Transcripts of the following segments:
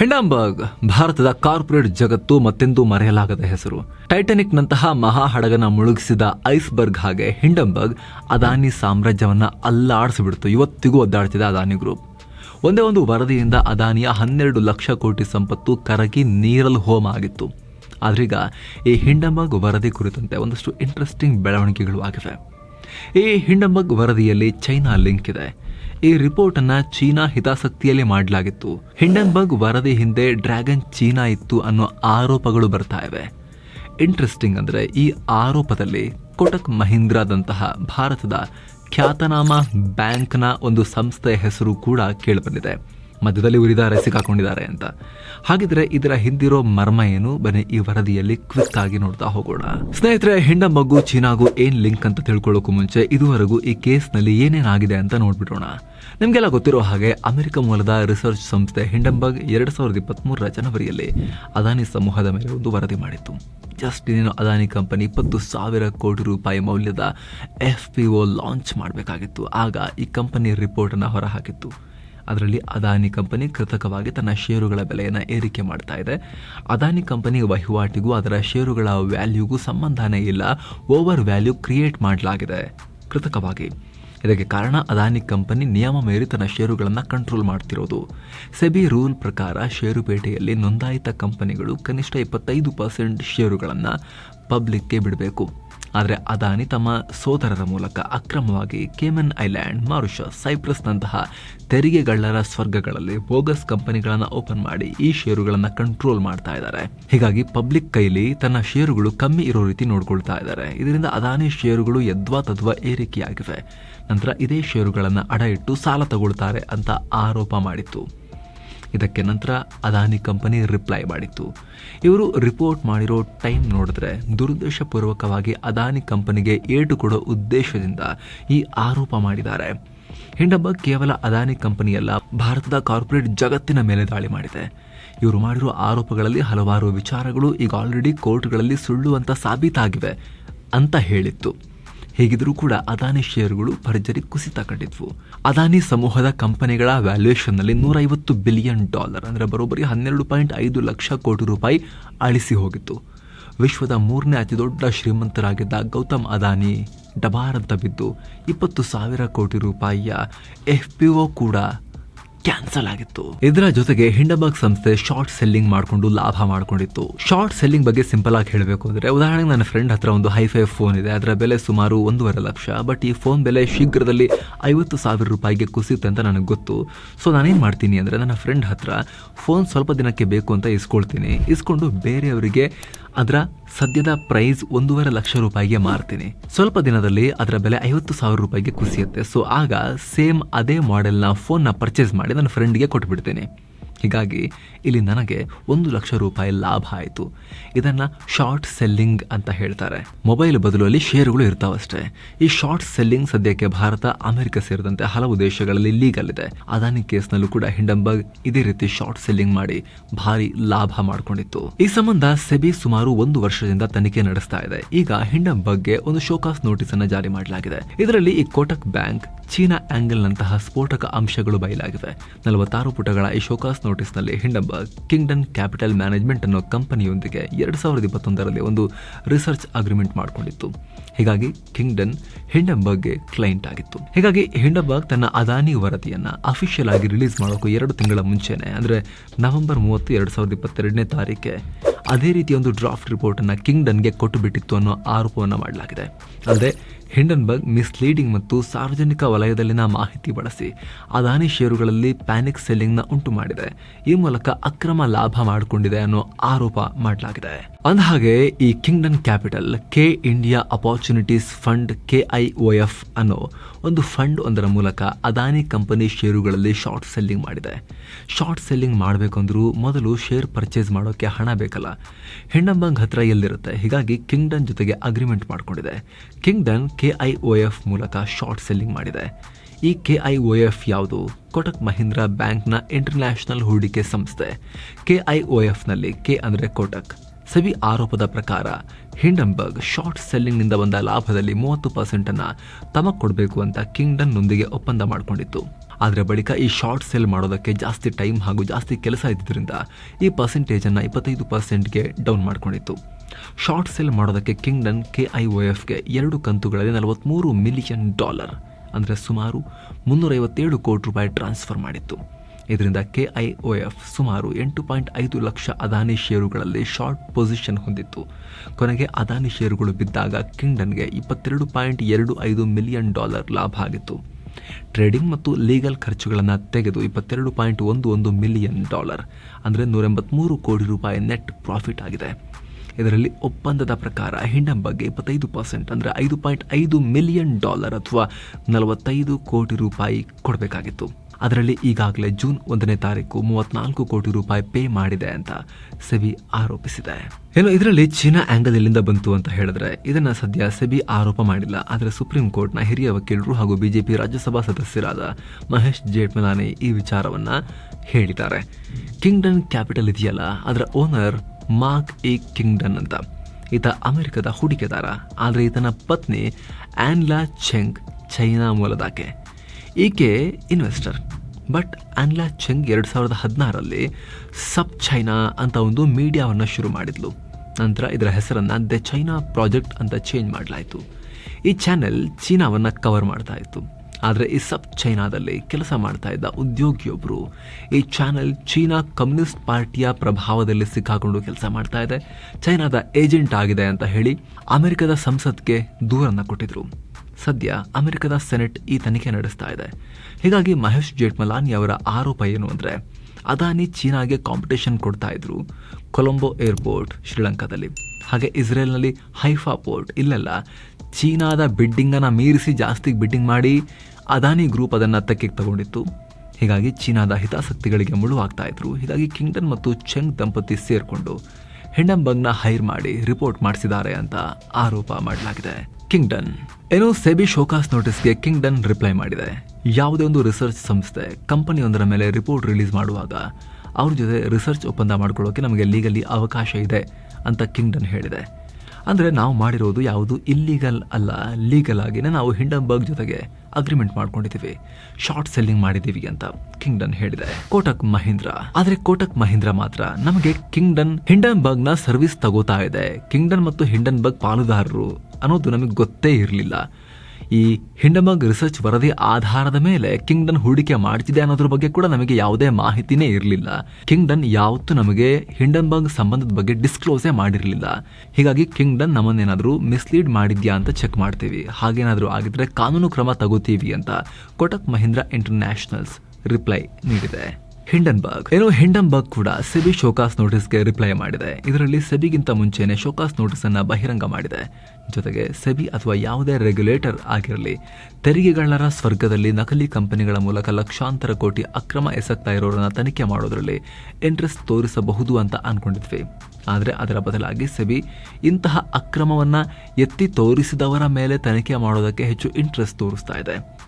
ಹಿಂಡಂಬರ್ಗ್ ಭಾರತದ ಕಾರ್ಪೊರೇಟ್ ಜಗತ್ತು ಮತ್ತೆಂದೂ ಮರೆಯಲಾಗದ ಹೆಸರು. ಟೈಟಾನಿಕ್ ನಂತಹ ಮಹಾ ಹಡಗನ ಮುಳುಗಿಸಿದ ಐಸ್ಬರ್ಗ್ ಹಾಗೆ ಹಿಂಡಂಬರ್ಗ್ ಅದಾನಿ ಸಾಮ್ರಾಜ್ಯವನ್ನ ಅಲ್ಲಾಡಿಸಿಬಿಡ್ತು. ಇವತ್ತಿಗೂ ಒದ್ದಾಡ್ತಿದೆ ಅದಾನಿ ಗ್ರೂಪ್. ಒಂದೇ ಒಂದು ವರದಿಯಿಂದ ಅದಾನಿಯ ಹನ್ನೆರಡು ಲಕ್ಷ ಕೋಟಿ ಸಂಪತ್ತು ಕರಗಿ ನೀರಲ್ಲಿ ಹೋಮ ಆಗಿತ್ತು. ಆದ್ರೀಗ ಈ ಹಿಂಡಂಬರ್ಗ್ ವರದಿ ಕುರಿತಂತೆ ಒಂದಷ್ಟು ಇಂಟ್ರೆಸ್ಟಿಂಗ್ ಬೆಳವಣಿಗೆಗಳು ಆಗಿವೆ. ಈ ಹಿಂಡಂಬರ್ಗ್ ವರದಿಯಲ್ಲಿ ಚೈನಾ ಲಿಂಕ್ ಇದೆ. ಈ ರಿಪೋರ್ಟ್ ಅನ್ನ ಚೀನಾ ಹಿತಾಸಕ್ತಿಯಲ್ಲಿ ಮಾಡಲಾಗಿತ್ತು. ಹಿಂಡನ್ಬರ್ಗ್ ವರದಿ ಹಿಂದೆ ಡ್ರ್ಯಾಗನ್ ಚೀನಾ ಇತ್ತು ಅನ್ನೋ ಆರೋಪಗಳು ಬರ್ತಾ ಇವೆ. ಇಂಟ್ರೆಸ್ಟಿಂಗ್ ಅಂದ್ರೆ ಈ ಆರೋಪದಲ್ಲಿ ಕೋಟಕ್ ಮಹೀಂದ್ರಾದಂತಹ ಭಾರತದ ಖ್ಯಾತನಾಮ ಬ್ಯಾಂಕ್ನ ಒಂದು ಸಂಸ್ಥೆಯ ಹೆಸರು ಕೂಡ ಕೇಳಿಬಂದಿದೆ. ಮಧ್ಯದಲ್ಲಿ ಉರಿದಾರೆ ಸಿಕ್ಕಾಕೊಂಡಿದ್ದಾರೆ ಅಂತ. ಹಾಗಿದ್ರೆ ಇದರ ಹಿಂದಿರೋ ಮರ್ಮ ಏನು? ಬನ್ನಿ ಈ ವರದಿಯಲ್ಲಿ ಕ್ವಿಕ್ ಆಗಿ ನೋಡ್ತಾ ಹೋಗೋಣ. ಸ್ನೇಹಿತರೆ ಹಿಂಡಮಗ್ಗು ಚೀನಾಗೂ ಏನ್ ಲಿಂಕ್ ಅಂತ ತಿಳ್ಕೊಳ್ಳೋಕು ಮುಂಚೆ ಇದುವರೆಗೂ ಈ ಕೇಸ್ನಲ್ಲಿ ಏನೇನಾಗಿದೆ ಅಂತ ನೋಡ್ಬಿಡೋಣ. ನಿಮಗೆಲ್ಲ ಗೊತ್ತಿರೋ ಹಾಗೆ ಅಮೆರಿಕ ಮೂಲದ ರಿಸರ್ಚ್ ಸಂಸ್ಥೆ ಹಿಂಡಂಬಗ್ ಎರಡ್ ಸಾವಿರದ ಇಪ್ಪತ್ಮೂರರ ಜನವರಿಯಲ್ಲಿ ಅದಾನಿ ಸಮೂಹದ ಮೇಲೆ ಒಂದು ವರದಿ ಮಾಡಿತ್ತು. ಜಸ್ಟ್ ಇನ್ನೇನು ಅದಾನಿ ಕಂಪನಿ ಇಪ್ಪತ್ತು ಸಾವಿರ ಕೋಟಿ ರೂಪಾಯಿ ಮೌಲ್ಯದ ಎಫ್ ಪಿ ಒ ಲಾಂಚ್ ಮಾಡಬೇಕಾಗಿತ್ತು. ಆಗ ಈ ಕಂಪನಿ ರಿಪೋರ್ಟ್ ಅನ್ನ ಹೊರಹಾಕಿತ್ತು. ಅದರಲ್ಲಿ ಅದಾನಿ ಕಂಪನಿ ಕೃತಕವಾಗಿ ತನ್ನ ಷೇರುಗಳ ಬೆಲೆಯನ್ನು ಏರಿಕೆ ಮಾಡ್ತಾ ಇದೆ. ಅದಾನಿ ಕಂಪನಿ ವಹಿವಾಟಿಗೂ ಅದರ ಷೇರುಗಳ ವ್ಯಾಲ್ಯೂಗೂ ಸಂಬಂಧನೇ ಇಲ್ಲ. ಓವರ್ ವ್ಯಾಲ್ಯೂ ಕ್ರಿಯೇಟ್ ಮಾಡಲಾಗಿದೆ. ಕೃತಕವಾಗಿ. ಇದಕ್ಕೆ ಕಾರಣ ಅದಾನಿ ಕಂಪನಿ ನಿಯಮ ಮೀರಿ ತನ್ನ ಷೇರುಗಳನ್ನು ಕಂಟ್ರೋಲ್ ಮಾಡ್ತಿರೋದು. ಸೆಬಿ ರೂಲ್ ಪ್ರಕಾರ ಷೇರುಪೇಟೆಯಲ್ಲಿ ನೋಂದಾಯಿತ ಕಂಪನಿಗಳು ಕನಿಷ್ಠ ಇಪ್ಪತ್ತೈದು ಪರ್ಸೆಂಟ್ ಷೇರುಗಳನ್ನು ಪಬ್ಲಿಕ್ಗೆ ಬಿಡಬೇಕು. ಆದರೆ ಅದಾನಿ ತಮ್ಮ ಸೋದರರ ಮೂಲಕ ಅಕ್ರಮವಾಗಿ ಕೇಮನ್ ಐಲ್ಯಾಂಡ್ ಮಾರುಷಾ ಸೈಪ್ರಸ್ನಂತಹ ತೆರಿಗೆಗಳ್ಳರ ಸ್ವರ್ಗಗಳಲ್ಲಿ ಬೋಗಸ್ ಕಂಪನಿಗಳನ್ನು ಓಪನ್ ಮಾಡಿ ಈ ಷೇರುಗಳನ್ನು ಕಂಟ್ರೋಲ್ ಮಾಡ್ತಾ ಇದ್ದಾರೆ. ಹೀಗಾಗಿ ಪಬ್ಲಿಕ್ ಕೈಲಿ ತನ್ನ ಷೇರುಗಳು ಕಮ್ಮಿ ಇರೋ ರೀತಿ ನೋಡ್ಕೊಳ್ತಾ ಇದ್ದಾರೆ. ಇದರಿಂದ ಅದಾನಿ ಷೇರುಗಳು ಯದ್ವಾ ತದ್ವಾ ಏರಿಕೆಯಾಗಿವೆ. ನಂತರ ಇದೇ ಷೇರುಗಳನ್ನು ಅಡ ಇಟ್ಟು ಸಾಲ ತಗೊಳ್ತಾರೆ ಅಂತ ಆರೋಪ ಮಾಡಿತ್ತು. ಇದಕ್ಕೆ ನಂತರ ಅದಾನಿ ಕಂಪನಿ ರಿಪ್ಲೈ ಮಾಡಿತ್ತು. ಇವರು ರಿಪೋರ್ಟ್ ಮಾಡಿರೋ ಟೈಮ್ ನೋಡಿದ್ರೆ ದುರುದ್ದೇಶಪೂರ್ವಕವಾಗಿ ಅದಾನಿ ಕಂಪನಿಗೆ ಏಟು ಕೊಡೋ ಉದ್ದೇಶದಿಂದ ಈ ಆರೋಪ ಮಾಡಿದ್ದಾರೆ. ಹಿಂಡಬ್ಬ ಕೇವಲ ಅದಾನಿ ಕಂಪನಿಯಲ್ಲ, ಭಾರತದ ಕಾರ್ಪೊರೇಟ್ ಜಗತ್ತಿನ ಮೇಲೆ ದಾಳಿ ಮಾಡಿದೆ. ಇವರು ಮಾಡಿರೋ ಆರೋಪಗಳಲ್ಲಿ ಹಲವಾರು ವಿಚಾರಗಳು ಈಗ ಆಲ್ರೆಡಿ ಕೋರ್ಟ್ಗಳಲ್ಲಿ ಸುಳ್ಳು ಅಂತ ಸಾಬೀತಾಗಿವೆ ಅಂತ ಹೇಳಿತ್ತು. ಹೇಗಿದ್ರೂ ಕೂಡ ಅದಾನಿ ಶೇರುಗಳು ಭರ್ಜರಿ ಕುಸಿತ ಕಂಡಿದ್ವು. ಅದಾನಿ ಸಮೂಹದ ಕಂಪನಿಗಳ ವ್ಯಾಲ್ಯೂಯೇಷನ್ನಲ್ಲಿ ನೂರೈವತ್ತು ಬಿಲಿಯನ್ ಡಾಲರ್ ಅಂದರೆ ಬರೋಬ್ಬರಿ ಹನ್ನೆರಡು ಪಾಯಿಂಟ್ ಐದು ಲಕ್ಷ ಕೋಟಿ ರೂಪಾಯಿ ಅಳಿಸಿ ಹೋಗಿತ್ತು. ವಿಶ್ವದ ಮೂರನೇ ಅತಿ ದೊಡ್ಡ ಶ್ರೀಮಂತರಾಗಿದ್ದ ಗೌತಮ್ ಅದಾನಿ ಡಬಾರ್ ಅಂತ ಬಿದ್ದು ಇಪ್ಪತ್ತು ಸಾವಿರ ಕೋಟಿ ರೂಪಾಯಿಯ ಎಫ್ ಪಿ ಒ ಕೂಡ ಕ್ಯಾನ್ಸಲ್ ಆಗಿತ್ತು. ಇದರ ಜೊತೆಗೆ ಹಿಂಡಬರ್ಗ್ ಸಂಸ್ಥೆ ಶಾರ್ಟ್ ಸೆಲ್ಲಿಂಗ್ ಮಾಡಿಕೊಂಡು ಲಾಭ ಮಾಡ್ಕೊಂಡಿತ್ತು. ಶಾರ್ಟ್ ಸೆಲ್ಲಿಂಗ್ ಬಗ್ಗೆ ಸಿಂಪಲ್ ಆಗಿ ಹೇಳಬೇಕು ಅಂದ್ರೆ, ಉದಾಹರಣೆಗೆ ನನ್ನ ಫ್ರೆಂಡ್ ಹತ್ರ ಒಂದು ಹೈಫೈ ಫೋನ್ ಇದೆ. ಅದರ ಬೆಲೆ ಸುಮಾರು ಒಂದೂವರೆ ಲಕ್ಷ. ಬಟ್ ಈ ಫೋನ್ ಬೆಲೆ ಶೀಘ್ರದಲ್ಲಿ ಐವತ್ತು ಸಾವಿರ ರೂಪಾಯಿಗೆ ಕುಸಿಯುತ್ತೆ ಅಂತ ನನಗೆ ಗೊತ್ತು. ಸೊ ನಾನೇನು ಮಾಡ್ತೀನಿ ಅಂದರೆ, ನನ್ನ ಫ್ರೆಂಡ್ ಹತ್ರ ಫೋನ್ ಸ್ವಲ್ಪ ದಿನಕ್ಕೆ ಬೇಕು ಅಂತ ಇಸ್ಕೊಳ್ತೀನಿ. ಇಸ್ಕೊಂಡು ಬೇರೆಯವರಿಗೆ ಅದರ ಸದ್ಯದ ಪ್ರೈಸ್ ಒಂದೂವರೆ ಲಕ್ಷ ರೂಪಾಯಿಗೆ ಮಾರ್ತೀನಿ. ಸ್ವಲ್ಪ ದಿನದಲ್ಲಿ ಅದರ ಬೆಲೆ ಐವತ್ತು ಸಾವಿರ ರೂಪಾಯಿಗೆ ಕುಸಿಯುತ್ತೆ. ಸೊ ಆಗ ಸೇಮ್ ಅದೇ ಮಾಡೆಲ್ನ ಫೋನ್ನ ಪರ್ಚೇಸ್ ಮಾಡಿ ನನ್ನ ಫ್ರೆಂಡ್ಗೆ ಕೊಟ್ಬಿಡ್ತೀನಿ. ಹೀಗಾಗಿ ಇಲ್ಲಿ ನನಗೆ ಒಂದು ಲಕ್ಷ ರೂಪಾಯಿ ಲಾಭ ಆಯಿತು. ಇದನ್ನ ಶಾರ್ಟ್ ಸೆಲ್ಲಿಂಗ್ ಅಂತ ಹೇಳ್ತಾರೆ. ಮೊಬೈಲ್ ಬದಲಲ್ಲಿ ಷೇರುಗಳು ಇರ್ತಾವಷ್ಟೇ. ಈ ಶಾರ್ಟ್ ಸೆಲ್ಲಿಂಗ್ ಸದ್ಯಕ್ಕೆ ಭಾರತ, ಅಮೆರಿಕ ಸೇರಿದಂತೆ ಹಲವು ದೇಶಗಳಲ್ಲಿ ಲೀಗಲ್ ಇದೆ. ಅದಾನಿ ಕೇಸ್ನಲ್ಲೂ ಕೂಡ ಹಿಂಡಂಬರ್ಗ್ ಇದೇ ರೀತಿ ಶಾರ್ಟ್ ಸೆಲ್ಲಿಂಗ್ ಮಾಡಿ ಭಾರಿ ಲಾಭ ಮಾಡಿಕೊಂಡಿತ್ತು. ಈ ಸಂಬಂಧ ಸೆಬಿ ಸುಮಾರು ಒಂದು ವರ್ಷದಿಂದ ತನಿಖೆ ನಡೆಸ್ತಾ ಇದೆ. ಈಗ ಹಿಂಡಂಬರ್ಗ್ಗೆ ಒಂದು ಶೋಕಾಸ್ ನೋಟಿಸ್ ಅನ್ನು ಜಾರಿ ಮಾಡಲಾಗಿದೆ. ಇದರಲ್ಲಿ ಈ ಕೋಟಕ್ ಬ್ಯಾಂಕ್, ಚೀನಾ ಆಂಗಲ್ ನಂತಹ ಸ್ಫೋಟಕ ಅಂಶಗಳು ಬಯಲಾಗಿವೆ ನಲವತ್ತಾರು ಪುಟಗಳ ಈ ಶೋಕಾಸ್ ನೋಟಿಸ್ನಲ್ಲಿ ಹಿಂಡಂಬ ಕಿಂಗ್ಡನ್ ಕ್ಯಾಪಿಟಲ್ ಮ್ಯಾನೇಜ್ಮೆಂಟ್ ಅನ್ನೋ ಕಂಪನಿಯೊಂದಿಗೆ ಎರಡ್ ಸಾವಿರದ ಇಪ್ಪತ್ತೊಂದರಲ್ಲಿ ಒಂದು ರಿಸರ್ಚ್ ಅಗ್ರಿಮೆಂಟ್ ಮಾಡಿಕೊಂಡಿತ್ತು. ಹೀಗಾಗಿ ಕಿಂಗ್ಡನ್ ಹಿಂಡಂಬರ್ಗ್ಗೆ ಕ್ಲೈಂಟ್ ಆಗಿತ್ತು. ಹೀಗಾಗಿ ಹಿಂಡಂಬರ್ಗ್ ತನ್ನ ಅದಾನಿ ವರದಿಯನ್ನು ಅಫಿಷಿಯಲ್ ಆಗಿ ರಿಲೀಸ್ ಮಾಡೋಕ್ಕೂ ಎರಡು ತಿಂಗಳ ಮುಂಚೆನೆ, ಅಂದ್ರೆ ನವೆಂಬರ್ ಮೂವತ್ತು ಎರಡ್ ಸಾವಿರದ ಇಪ್ಪತ್ತೆರಡನೇ ತಾರೀಕೆ ಅದೇ ರೀತಿಯ ಒಂದು ಡ್ರಾಫ್ಟ್ ರಿಪೋರ್ಟ್ ಅನ್ನ ಕಿಂಗ್ಡನ್ಗೆ ಕೊಟ್ಟು ಬಿಟ್ಟಿತ್ತು ಅನ್ನೋ ಆರೋಪವನ್ನು ಮಾಡಲಾಗಿದೆ. ಅಲ್ಲದೆ ಹಿಂಡನ್ಬರ್ಗ್ ಮಿಸ್ಲೀಡಿಂಗ್ ಮತ್ತು ಸಾರ್ವಜನಿಕ ವಲಯದಲ್ಲಿನ ಮಾಹಿತಿ ಬಳಸಿ ಅದಾನಿ ಷೇರುಗಳಲ್ಲಿ ಪ್ಯಾನಿಕ್ ಸೆಲ್ಲಿಂಗ್ನ ಉಂಟು ಮಾಡಿದೆ. ಈ ಮೂಲಕ ಅಕ್ರಮ ಲಾಭ ಮಾಡಿಕೊಂಡಿದೆ ಅನ್ನೋ ಆರೋಪ ಮಾಡಲಾಗಿದೆ. ಅಂದಹಾಗೆ, ಈ Kingdon capital K India opportunities fund KIOF ಅನ್ನೋ ಒಂದು ಫಂಡ್ ಒಂದರ ಮೂಲಕ ಅದಾನಿ ಕಂಪನಿ ಷೇರುಗಳಲ್ಲಿ ಶಾರ್ಟ್ ಸೆಲ್ಲಿಂಗ್ ಮಾಡಿದೆ. ಶಾರ್ಟ್ ಸೆಲ್ಲಿಂಗ್ ಮಾಡಬೇಕಂದ್ರೂ ಮೊದಲು ಶೇರ್ ಪರ್ಚೇಸ್ ಮಾಡೋಕ್ಕೆ ಹಣ ಬೇಕಲ್ಲ. ಹಿಂಡಂಬಂಗ್ ಹತ್ರ ಎಲ್ಲಿರುತ್ತೆ? ಹೀಗಾಗಿ ಕಿಂಗ್ಡನ್ ಜೊತೆಗೆ ಅಗ್ರಿಮೆಂಟ್ ಮಾಡಿಕೊಂಡಿದೆ. ಕಿಂಗ್ಡನ್ ಎಫ್ ಮೂಲಕ ಶಾರ್ಟ್ ಸೆಲ್ಲಿಂಗ್ ಮಾಡಿದೆ. ಈ ಕೆ ಐ ಒ ಎಫ್ ಯಾವುದು? ಕೋಟಕ್ ಮಹೀಂದ್ರಾ ಬ್ಯಾಂಕ್ನ ಇಂಟರ್ನ್ಯಾಷನಲ್ ಹೂಡಿಕೆ ಸಂಸ್ಥೆ. ಕೆ ಐ ಒ ಎಫ್ನಲ್ಲಿ ಕೆ ಅಂದರೆ ಕೋಟಕ್. ಸೆಬಿ ಆರೋಪದ ಪ್ರಕಾರ ಹಿಂಡಂಬರ್ಗ್ ಶಾರ್ಟ್ ಸೆಲ್ಲಿಂಗ್ನಿಂದ ಬಂದ ಲಾಭದಲ್ಲಿ ಮೂವತ್ತು ಪರ್ಸೆಂಟನ್ನು ತಮಗ್ ಕೊಡಬೇಕು ಅಂತ ಕಿಂಗ್ಡನ್ನೊಂದಿಗೆ ಒಪ್ಪಂದ ಮಾಡಿಕೊಂಡಿತ್ತು. ಆದರೆ ಬಳಿಕ ಈ ಶಾರ್ಟ್ ಸೆಲ್ ಮಾಡೋದಕ್ಕೆ ಜಾಸ್ತಿ ಟೈಮ್ ಹಾಗೂ ಜಾಸ್ತಿ ಕೆಲಸ ಇದ್ದಿದ್ದರಿಂದ ಈ ಪರ್ಸೆಂಟೇಜನ್ನು ಇಪ್ಪತ್ತೈದು ಪರ್ಸೆಂಟ್ಗೆ ಡೌನ್ ಮಾಡಿಕೊಂಡಿತ್ತು. ಶಾರ್ಟ್ ಸೆಲ್ ಮಾಡೋದಕ್ಕೆ ಕಿಂಗ್ಡನ್ ಕೆ ಐ ಒ ಎಫ್ಗೆ ಎರಡು ಕಂತುಗಳಲ್ಲಿ ನಲವತ್ತ್ಮೂರು ಮಿಲಿಯನ್ ಡಾಲರ್, ಅಂದರೆ ಸುಮಾರು ಮುನ್ನೂರೈವತ್ತೇಳು ಕೋಟಿ ರೂಪಾಯಿ ಟ್ರಾನ್ಸ್ಫರ್ ಮಾಡಿತ್ತು. ಇದರಿಂದ ಕೆಐಒಎಫ್ ಸುಮಾರು ಎಂಟು ಪಾಯಿಂಟ್ ಐದು ಲಕ್ಷ ಅದಾನಿ ಷೇರುಗಳಲ್ಲಿ ಶಾರ್ಟ್ ಪೊಸಿಷನ್ ಹೊಂದಿತ್ತು. ಕೊನೆಗೆ ಅದಾನಿ ಷೇರುಗಳು ಬಿದ್ದಾಗ ಕಿಂಗ್ಡನ್ಗೆ ಇಪ್ಪತ್ತೆರಡು ಪಾಯಿಂಟ್ ಎರಡು ಐದು ಮಿಲಿಯನ್ ಡಾಲರ್ ಲಾಭ ಆಗಿತ್ತು. ಟ್ರೇಡಿಂಗ್ ಮತ್ತು ಲೀಗಲ್ ಖರ್ಚುಗಳನ್ನು ತೆಗೆದು ಇಪ್ಪತ್ತೆರಡು ಪಾಯಿಂಟ್ ಒಂದು ಒಂದು ಮಿಲಿಯನ್ ಡಾಲರ್ ಅಂದರೆ ನೂರ ಎಂಬತ್ತ್ಮೂರು ಕೋಟಿ ರೂಪಾಯಿ ನೆಟ್ ಪ್ರಾಫಿಟ್ ಆಗಿದೆ. ಇದರಲ್ಲಿ ಒಪ್ಪಂದದ ಪ್ರಕಾರ ಹಿಂಡಂಬಗ್ಗೆ ಇಪ್ಪತ್ತೈದು ಪರ್ಸೆಂಟ್ ಅಂದರೆ ಐದು ಪಾಯಿಂಟ್ ಐದು ಮಿಲಿಯನ್ ಡಾಲರ್ ಅಥವಾ ನಲವತ್ತೈದು ಕೋಟಿ ರೂಪಾಯಿ ಕೊಡಬೇಕಾಗಿತ್ತು. ಅದರಲ್ಲಿ ಈಗಾಗಲೇ ಜೂನ್ ಒಂದನೇ ತಾರೀಕು ಮೂವತ್ನಾಲ್ಕು ಕೋಟಿ ರೂಪಾಯಿ ಪೇ ಮಾಡಿದೆ ಅಂತ ಸೆಬಿ ಆರೋಪಿಸಿದೆ. ಏನು ಇದರಲ್ಲಿ ಚೀನಾ ಆಂಗಲ್ ಎಲ್ಲಿಂದ ಬಂತು ಅಂತ ಹೇಳಿದ್ರೆ, ಇದನ್ನ ಸದ್ಯ ಸೆಬಿ ಆರೋಪ ಮಾಡಿಲ್ಲ. ಆದರೆ ಸುಪ್ರೀಂ ಕೋರ್ಟ್ನ ಹಿರಿಯ ವಕೀಲರು ಹಾಗೂ ಬಿಜೆಪಿ ರಾಜ್ಯಸಭಾ ಸದಸ್ಯರಾದ ಮಹೇಶ್ ಜೇಠ್ಮಲಾನಿ ಈ ವಿಚಾರವನ್ನ ಹೇಳಿದ್ದಾರೆ. ಕಿಂಗ್ಡನ್ ಕ್ಯಾಪಿಟಲ್ ಇದೆಯಲ್ಲ, ಅದರ ಓನರ್ ಮಾರ್ಕ್ ಎ ಕಿಂಗ್ಡನ್ ಅಂತ. ಈತ ಅಮೆರಿಕದ ಹೂಡಿಕೆದಾರ, ಆದರೆ ಈತನ ಪತ್ನಿ ಆನ್ಲಾ ಚೆಂಗ್, ಚೈನಾ ಮೂಲದಾಕೆ. ಈಕೆ ಇನ್ವೆಸ್ಟರ್. ಬಟ್ ಆನ್ಲಾ ಚೆಂಗ್ ಎರಡು ಸಾವಿರದ ಹದಿನಾರರಲ್ಲಿ ಸಬ್ ಚೈನಾ ಅಂತ ಒಂದು ಮೀಡಿಯಾವನ್ನು ಶುರು ಮಾಡಿದ್ಲು. ನಂತರ ಇದರ ಹೆಸರನ್ನು ದ ಚೈನಾ ಪ್ರಾಜೆಕ್ಟ್ ಅಂತ ಚೇಂಜ್ ಮಾಡಲಾಯಿತು. ಈ ಚಾನೆಲ್ ಚೀನಾವನ್ನು ಕವರ್ ಮಾಡ್ತಾ ಇತ್ತು. ಆದರೆ ಈ ಸಬ್ ಚೈನಾದಲ್ಲಿ ಕೆಲಸ ಮಾಡ್ತಾ ಇದ್ದ ಉದ್ಯೋಗಿಯೊಬ್ಬರು ಈ ಚಾನೆಲ್ ಚೀನಾ ಕಮ್ಯುನಿಸ್ಟ್ ಪಾರ್ಟಿಯ ಪ್ರಭಾವದಲ್ಲಿ ಸಿಕ್ಕಾಕೊಂಡು ಕೆಲಸ ಮಾಡ್ತಾ ಇದೆ. ಚೈನಾದ ಏಜೆಂಟ್ ಆಗಿದೆ ಅಂತ ಹೇಳಿ ಅಮೆರಿಕದ ಸಂಸತ್ಗೆ ದೂರನ್ನು ಕೊಟ್ಟಿದ್ರು. ಸದ್ಯ ಅಮೆರಿಕದ ಸೆನೆಟ್ ಈ ತನಿಖೆ ನಡೆಸ್ತಾ ಇದೆ. ಹೀಗಾಗಿ ಮಹೇಶ್ ಜೇಠ್ಮಲಾನಿ ಅವರ ಆರೋಪ ಏನು ಅಂದರೆ, ಅದಾನಿ ಚೀನಾಗೆ ಕಾಂಪಿಟೇಷನ್ ಕೊಡ್ತಾ ಇದ್ರು ಕೊಲಂಬೋ ಏರ್ಪೋರ್ಟ್ ಶ್ರೀಲಂಕಾದಲ್ಲಿ. ಹಾಗೆ ಇಸ್ರೇಲ್ನಲ್ಲಿ ಹೈಫಾ ಪೋರ್ಟ್ ಇಲ್ಲೆಲ್ಲ ಚೀನಾದ ಬಿಡ್ಡಿಂಗನ್ನು ಮೀರಿಸಿ ಜಾಸ್ತಿ ಬಿಡ್ಡಿಂಗ್ ಮಾಡಿ ಅದಾನಿ ಗ್ರೂಪ್ ಅದನ್ನು ತಕ್ಕಿಗೆ ತಗೊಂಡಿತ್ತು. ಹೀಗಾಗಿ ಚೀನಾದ ಹಿತಾಸಕ್ತಿಗಳಿಗೆ ಮುಳುವಾಗ್ತಾ ಇದ್ರು. ಹೀಗಾಗಿ ಕಿಂಗ್ಡನ್ ಮತ್ತು ಚೆಂಗ್ ದಂಪತಿ ಸೇರಿಕೊಂಡು ಹಿಂಡಂಬಗ್ನ ಹೈರ್ ಮಾಡಿ ರಿಪೋರ್ಟ್ ಮಾಡಿಸಿದ್ದಾರೆ ಅಂತ ಆರೋಪ ಮಾಡಲಾಗಿದೆ. ಕಿಂಗ್ಡನ್. ಏನೋ ಸೆಬಿ ಶೋಕಾಸ್ ನೋಟಿಸ್ಗೆ ಕಿಂಗ್ಡನ್ ರಿಪ್ಲೈ ಮಾಡಿದೆ. ಯಾವುದೇ ಒಂದು ರಿಸರ್ಚ್ ಸಂಸ್ಥೆ ಕಂಪನಿಯೊಂದರ ಮೇಲೆ ರಿಪೋರ್ಟ್ ರಿಲೀಸ್ ಮಾಡುವಾಗ ಅವ್ರ ಜೊತೆ ರಿಸರ್ಚ್ ಒಪ್ಪಂದ ಮಾಡ್ಕೊಳ್ಳೋಕೆ ನಮಗೆ ಲೀಗಲಿ ಅವಕಾಶ ಇದೆ ಅಂತ ಕಿಂಗ್ಡನ್ ಹೇಳಿದೆ. ಅಂದರೆ ನಾವು ಮಾಡಿರೋದು ಯಾವುದು ಇಲ್ಲೀಗಲ್ ಅಲ್ಲ ಲೀಗಲ್ ಆಗಿನೇ ನಾವು ಹಿಂಡನ್ಬರ್ಗ್ ಜೊತೆಗೆ ಅಗ್ರಿಮೆಂಟ್ ಮಾಡ್ಕೊಂಡಿದ್ದೀವಿ. ಶಾರ್ಟ್ ಸೆಲ್ಲಿಂಗ್ ಮಾಡಿದ್ದೀವಿ ಅಂತ ಕಿಂಗ್ಡನ್ ಹೇಳಿದೆ. ಕೋಟಕ್ ಮಹೀಂದ್ರ ಆದರೆ ಕೋಟಕ್ ಮಹೀಂದ್ರ ಮಾತ್ರ ನಮಗೆ ಕಿಂಗ್ಡನ್ ಹಿಂಡನ್ಬರ್ಗ್ನ ಸರ್ವಿಸ್ ತಗೋತಾ ಇದೆ. ಕಿಂಗ್ಡನ್ ಮತ್ತು ಹಿಂಡನ್ಬರ್ಗ್ ಪಾಲುದಾರರು ಅನ್ನೋದು ನಮಗೆ ಗೊತ್ತೇ ಇರಲಿಲ್ಲ. ಈ ಹಿಂಡಮಗ್ ರಿಸರ್ಚ್ ವರದಿ ಆಧಾರದ ಮೇಲೆ ಕಿಂಗ್ಡನ್ ಹೂಡಿಕೆ ಮಾಡ್ತಿದೆ ಅನ್ನೋದ್ರ ಬಗ್ಗೆ ಕೂಡ ನಮಗೆ ಯಾವುದೇ ಮಾಹಿತಿನೇ ಇರಲಿಲ್ಲ. ಕಿಂಗ್ಡನ್ ಯಾವತ್ತೂ ನಮಗೆ ಹಿಂಡಂಬಂಗ್ ಸಂಬಂಧದ ಬಗ್ಗೆ ಡಿಸ್ಕ್ಲೋಸೇ ಮಾಡಿರಲಿಲ್ಲ. ಹೀಗಾಗಿ ಕಿಂಗ್ಡನ್ ನಮ್ಮನ್ನೇನಾದರೂ ಮಿಸ್ಲೀಡ್ ಮಾಡಿದ್ಯಾ ಅಂತ ಚೆಕ್ ಮಾಡ್ತೀವಿ. ಹಾಗೇನಾದರೂ ಆಗಿದ್ರೆ ಕಾನೂನು ಕ್ರಮ ತಗೋತೀವಿ ಅಂತ ಕೊಟಕ್ ಮಹೀಂದ್ರ ಇಂಟರ್ನ್ಯಾಷನಲ್ಸ್ ರಿಪ್ಲೈ ನೀಡಿದೆ. ಹಿಂಡನ್ಬರ್ಗ್ ಏನು ಹಿಂಡನ್ಬರ್ಗ್ ಕೂಡ ಸೆಬಿ ಶೋಕಾಸ್ ನೋಟಿಸ್ಗೆ ರಿಪ್ಲೈ ಮಾಡಿದೆ. ಇದರಲ್ಲಿ ಸೆಬಿಗಿಂತ ಮುಂಚೆನೆ ಶೋಕಾಸ್ ನೋಟಿಸ್ ಅನ್ನ ಬಹಿರಂಗ ಮಾಡಿದೆ. ಜೊತೆಗೆ ಸೆಬಿ ಅಥವಾ ಯಾವುದೇ ರೆಗ್ಯುಲೇಟರ್ ಆಗಿರಲಿ ತೆರಿಗೆಗಳರ ಸ್ವರ್ಗದಲ್ಲಿ ನಕಲಿ ಕಂಪನಿಗಳ ಮೂಲಕ ಲಕ್ಷಾಂತರ ಕೋಟಿ ಅಕ್ರಮ ಎಸಗ್ತಾ ಇರೋರನ್ನ ತನಿಖೆ ಮಾಡೋದ್ರಲ್ಲಿ ಇಂಟ್ರೆಸ್ಟ್ ತೋರಿಸಬಹುದು ಅಂತ ಅನ್ಕೊಂಡಿದ್ವಿ. ಆದರೆ ಅದರ ಬದಲಾಗಿ ಸೆಬಿ ಇಂತಹ ಅಕ್ರಮವನ್ನ ಎತ್ತಿ ತೋರಿಸಿದವರ ಮೇಲೆ ತನಿಖೆ ಮಾಡೋದಕ್ಕೆ ಹೆಚ್ಚು ಇಂಟ್ರೆಸ್ಟ್ ತೋರಿಸ್ತಾ ಇದೆ.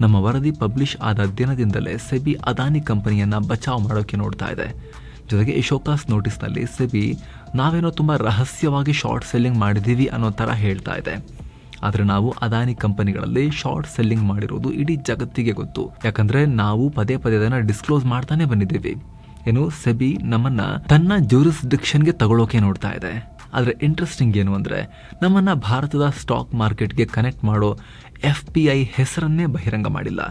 ನಮ್ಮ ವರದಿ ಪಬ್ಲಿಷ್ ಆದ ದಿನದಿಂದಲೇ ಸೆಬಿ ಅದಾನಿ ಕಂಪನಿಯನ್ನು ಬಚಾವ್ ಮಾಡೋಕ್ಕೆ ನೋಡ್ತಾ ಇದೆ. ಜೊತೆಗೆ ಈ ನೋಟಿಸ್ನಲ್ಲಿ ಸೆಬಿ, ನಾವೇನೋ ತುಂಬ ರಹಸ್ಯವಾಗಿ ಶಾರ್ಟ್ ಸೆಲ್ಲಿಂಗ್ ಮಾಡಿದ್ದೀವಿ ಅನ್ನೋ ಥರ ಹೇಳ್ತಾ ಇದೆ. ಆದರೆ ನಾವು ಅದಾನಿ ಕಂಪನಿಗಳಲ್ಲಿ ಶಾರ್ಟ್ ಸೆಲ್ಲಿಂಗ್ ಮಾಡಿರೋದು ಇಡೀ ಜಗತ್ತಿಗೆ ಗೊತ್ತು. ಯಾಕಂದರೆ ನಾವು ಪದೇ ಪದೇ ಅದನ್ನು ಡಿಸ್ಕ್ಲೋಸ್ ಮಾಡ್ತಾನೆ ಬಂದಿದ್ದೀವಿ. ಏನು ಸೆಬಿ ನಮ್ಮನ್ನ ತನ್ನ ಜ್ಯೂರಿಸ್ಡಿಕ್ಷನ್ಗೆ ತಗೊಳ್ಳೋಕೆ ನೋಡ್ತಾ ಇದೆ. ಆದರೆ ಇಂಟ್ರೆಸ್ಟಿಂಗ್ ಏನು ಅಂದರೆ ನಮ್ಮನ್ನು ಭಾರತದ ಸ್ಟಾಕ್ ಮಾರ್ಕೆಟ್ಗೆ ಕನೆಕ್ಟ್ ಮಾಡೋ ಎಫ್ ಪಿ ಐ ಹೆಸರನ್ನೇ ಬಹಿರಂಗ ಮಾಡಿಲ್ಲ.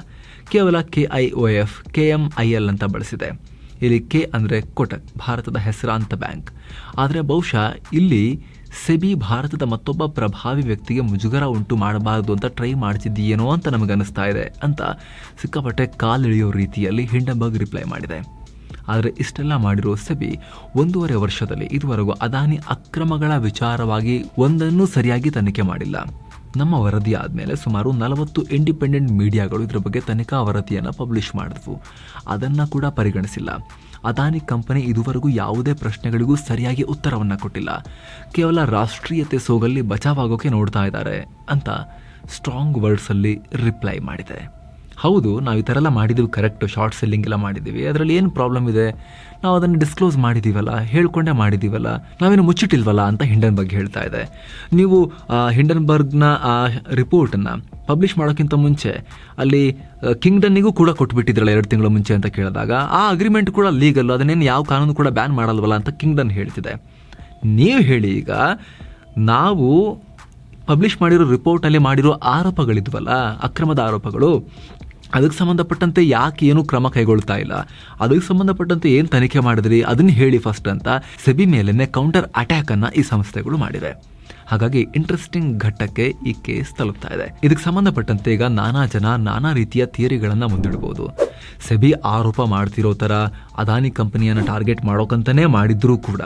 ಕೇವಲ K I O F K M I L ಅಂತ ಬಳಸಿದೆ. ಇಲ್ಲಿ ಕೆ ಅಂದರೆ ಕೋಟಕ್, ಭಾರತದ ಹೆಸರಾಂತ ಬ್ಯಾಂಕ್ ಆದರೆ ಬಹುಶಃ ಇಲ್ಲಿ ಸೆಬಿ ಭಾರತದ ಮತ್ತೊಬ್ಬ ಪ್ರಭಾವಿ ವ್ಯಕ್ತಿಗೆ ಮುಜುಗರ ಉಂಟು ಮಾಡಬಾರದು ಅಂತ ಟ್ರೈ ಮಾಡ್ತಿದ್ದೀಯೇನೋ ಅಂತ ನಮಗನ್ನಿಸ್ತಾ ಇದೆ ಅಂತ ಸಿಕ್ಕಾಪಟ್ಟೆ ಕಾಲಿಳಿಯೋ ರೀತಿಯಲ್ಲಿ ಹಿಂಡಂಬರ್ಗ್ ರಿಪ್ಲೈ ಮಾಡಿದೆ. ಆದರೆ ಇಷ್ಟೆಲ್ಲ ಮಾಡಿರೋ ಸೆಬಿ ಒಂದೂವರೆ ವರ್ಷದಲ್ಲಿ ಇದುವರೆಗೂ ಅದಾನಿ ಅಕ್ರಮಗಳ ವಿಚಾರವಾಗಿ ಒಂದನ್ನು ಸರಿಯಾಗಿ ತನಿಖೆ ಮಾಡಿಲ್ಲ. ನಮ್ಮ ವರದಿ ಆದಮೇಲೆ ಸುಮಾರು ನಲವತ್ತು ಇಂಡಿಪೆಂಡೆಂಟ್ ಮೀಡಿಯಾಗಳು ಇದರ ಬಗ್ಗೆ ತನಿಖಾ ವರದಿಯನ್ನು ಪಬ್ಲಿಷ್ ಮಾಡಿದ್ವು. ಅದನ್ನು ಕೂಡ ಪರಿಗಣಿಸಿಲ್ಲ. ಅದಾನಿ ಕಂಪನಿ ಇದುವರೆಗೂ ಯಾವುದೇ ಪ್ರಶ್ನೆಗಳಿಗೂ ಸರಿಯಾಗಿ ಉತ್ತರವನ್ನು ಕೊಟ್ಟಿಲ್ಲ. ಕೇವಲ ರಾಷ್ಟ್ರೀಯತೆ ಸೋಗಲ್ಲಿ ಬಚಾವಾಗೋಕೆ ನೋಡ್ತಾ ಇದ್ದಾರೆ ಅಂತ ಸ್ಟ್ರಾಂಗ್ ವರ್ಡ್ಸಲ್ಲಿ ರಿಪ್ಲೈ ಮಾಡಿದೆ. ಹೌದು, ನಾವು ಈ ಥರ ಎಲ್ಲ ಮಾಡಿದ್ದೀವಿ ಕರೆಕ್ಟ್ ಶಾರ್ಟ್ ಸೆಲ್ಲಿಂಗ್ ಎಲ್ಲ ಮಾಡಿದ್ದೀವಿ ಅದರಲ್ಲಿ ಏನು ಪ್ರಾಬ್ಲಮ್ ಇದೆ? ನಾವು ಅದನ್ನು ಡಿಸ್ಕ್ಲೋಸ್ ಮಾಡಿದ್ದೀವಲ್ಲ ಹೇಳ್ಕೊಂಡೇ ಮಾಡಿದ್ದೀವಲ್ಲ ನಾವೇನು ಮುಚ್ಚಿಟ್ಟಿಲ್ವಲ್ಲ ಅಂತ ಹಿಂಡನ್ ಬಗ್ಗೆ ಹೇಳ್ತಾ ಇದೆ. ನೀವು ಹಿಂಡನ್ಬರ್ಗ್ನ, ಆ ರಿಪೋರ್ಟನ್ನು ಪಬ್ಲಿಷ್ ಮಾಡೋಕ್ಕಿಂತ ಮುಂಚೆ, ಅಲ್ಲಿ ಕಿಂಗ್ಡನ್ನಿಗೂ ಕೂಡ ಕೊಟ್ಬಿಟ್ಟಿದ್ರಲ್ಲ ಎರಡು ತಿಂಗಳ ಮುಂಚೆ ಅಂತ ಕೇಳಿದಾಗ, ಆ ಅಗ್ರಿಮೆಂಟ್ ಕೂಡ ಲೀಗಲ್ ಅದನ್ನೇನು ಯಾವ ಕಾನೂನು ಕೂಡ ಬ್ಯಾನ್ ಮಾಡಲ್ವಲ್ಲ ಅಂತ ಕಿಂಗ್ಡನ್ ಹೇಳ್ತಿದೆ. ನೀವು ಹೇಳಿ ಈಗ, ನಾವು ಪಬ್ಲಿಷ್ ಮಾಡಿರೋ ರಿಪೋರ್ಟಲ್ಲಿ ಮಾಡಿರೋ ಆರೋಪಗಳಿದ್ವಲ್ಲ, ಅಕ್ರಮದ ಆರೋಪಗಳು ಅದಕ್ಕೆ ಸಂಬಂಧಪಟ್ಟಂತೆ ಯಾಕೆ ಏನು ಕ್ರಮ ಕೈಗೊಳ್ತಾ ಇಲ್ಲ? ಅದಕ್ಕೆ ಸಂಬಂಧಪಟ್ಟಂತೆ ಏನು ತನಿಖೆ ಮಾಡಿದ್ರಿ? ಅದನ್ನ ಹೇಳಿ ಫಸ್ಟ್ ಅಂತ ಸೆಬಿ ಮೇಲೇ ಕೌಂಟರ್ ಅಟ್ಯಾಕನ್ನು ಈ ಸಂಸ್ಥೆಗಳು ಮಾಡಿವೆ. ಹಾಗಾಗಿ ಇಂಟ್ರೆಸ್ಟಿಂಗ್ ಘಟ್ಟಕ್ಕೆ ಈ ಕೇಸ್ ತಲುಪ್ತಾ ಇದೆ. ಇದಕ್ಕೆ ಸಂಬಂಧಪಟ್ಟಂತೆ ಈಗ ನಾನಾ ಜನ ನಾನಾ ರೀತಿಯ ಥಿಯರಿಗಳನ್ನು ಮುಂದಿಡ್ಬೋದು. ಸೆಬಿ ಆರೋಪ ಮಾಡ್ತಿರೋ ಥರ ಅದಾನಿ ಕಂಪನಿಯನ್ನು ಟಾರ್ಗೆಟ್ ಮಾಡೋಕಂತಲೇ ಮಾಡಿದ್ರೂ ಕೂಡ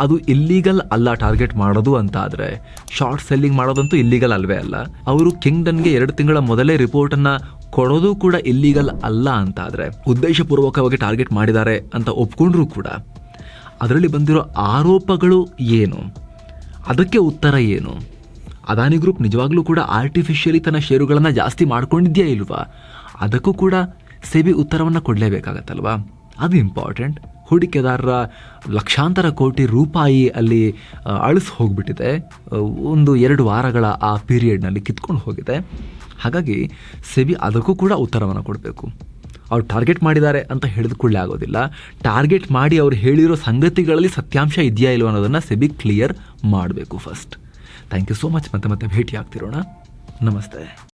ಅದು ಇಲ್ಲೀಗಲ್ ಅಲ್ಲ ಟಾರ್ಗೆಟ್ ಮಾಡೋದು ಅಂತ ಆದರೆ ಶಾರ್ಟ್ ಸೆಲ್ಲಿಂಗ್ ಮಾಡೋದಂತೂ ಇಲ್ಲಿಗಲ್ ಅಲ್ವೇ ಅಲ್ಲ. ಅವರು ಕಿಂಗ್ಡನ್ಗೆ ಎರಡು ತಿಂಗಳ ಮೊದಲೇ ರಿಪೋರ್ಟನ್ನು ಕೊಡೋದು ಕೂಡ ಇಲ್ಲಿಗಲ್ ಅಲ್ಲ ಅಂತ ಆದರೆ ಉದ್ದೇಶಪೂರ್ವಕವಾಗಿ ಟಾರ್ಗೆಟ್ ಮಾಡಿದ್ದಾರೆ ಅಂತ ಒಪ್ಕೊಂಡ್ರೂ ಕೂಡ. ಅದರಲ್ಲಿ ಬಂದಿರೋ ಆರೋಪಗಳು ಏನು? ಅದಕ್ಕೆ ಉತ್ತರ ಏನು? ಅದಾನಿ ಗ್ರೂಪ್ ನಿಜವಾಗ್ಲೂ ಕೂಡ ಆರ್ಟಿಫಿಷಿಯಲಿ ತನ್ನ ಷೇರುಗಳನ್ನು ಜಾಸ್ತಿ ಮಾಡ್ಕೊಂಡಿದ್ಯಾ ಇಲ್ವಾ? ಅದಕ್ಕೂ ಕೂಡ ಸೆಬಿ ಉತ್ತರವನ್ನು ಕೊಡಲೇಬೇಕಾಗತ್ತಲ್ವಾ? ಅದು ಇಂಪಾರ್ಟೆಂಟ್ ಹೂಡಿಕೆದಾರರ ಲಕ್ಷಾಂತರ ಕೋಟಿ ರೂಪಾಯಿ ಅಲ್ಲಿ ಅಳಿಸ್ ಹೋಗಿಬಿಟ್ಟಿದೆ. ಒಂದು ಎರಡು ವಾರಗಳ ಆ ಪೀರಿಯಡ್ನಲ್ಲಿ ಕಿತ್ಕೊಂಡು ಹೋಗಿದೆ. ಹಾಗಾಗಿ ಸೆಬಿ ಅದಕ್ಕೂ ಕೂಡ ಉತ್ತರವನ್ನು ಕೊಡಬೇಕು. ಅವ್ರು ಟಾರ್ಗೆಟ್ ಮಾಡಿದ್ದಾರೆ ಅಂತ ಹೇಳಿದ ಕೂಡಲೇ ಆಗೋದಿಲ್ಲ. ಟಾರ್ಗೆಟ್ ಮಾಡಿ ಅವ್ರು ಹೇಳಿರೋ ಸಂಗತಿಗಳಲ್ಲಿ ಸತ್ಯಾಂಶ ಇದೆಯಾ ಇಲ್ವೋ ಅನ್ನೋದನ್ನು ಸೆಬಿ ಕ್ಲಿಯರ್ ಮಾಡಬೇಕು first. Thank you so much. ಮತ್ತೆ ಮತ್ತೆ ಭೇಟಿ ಆಗ್ತಿರೋಣ ನಮಸ್ತೆ.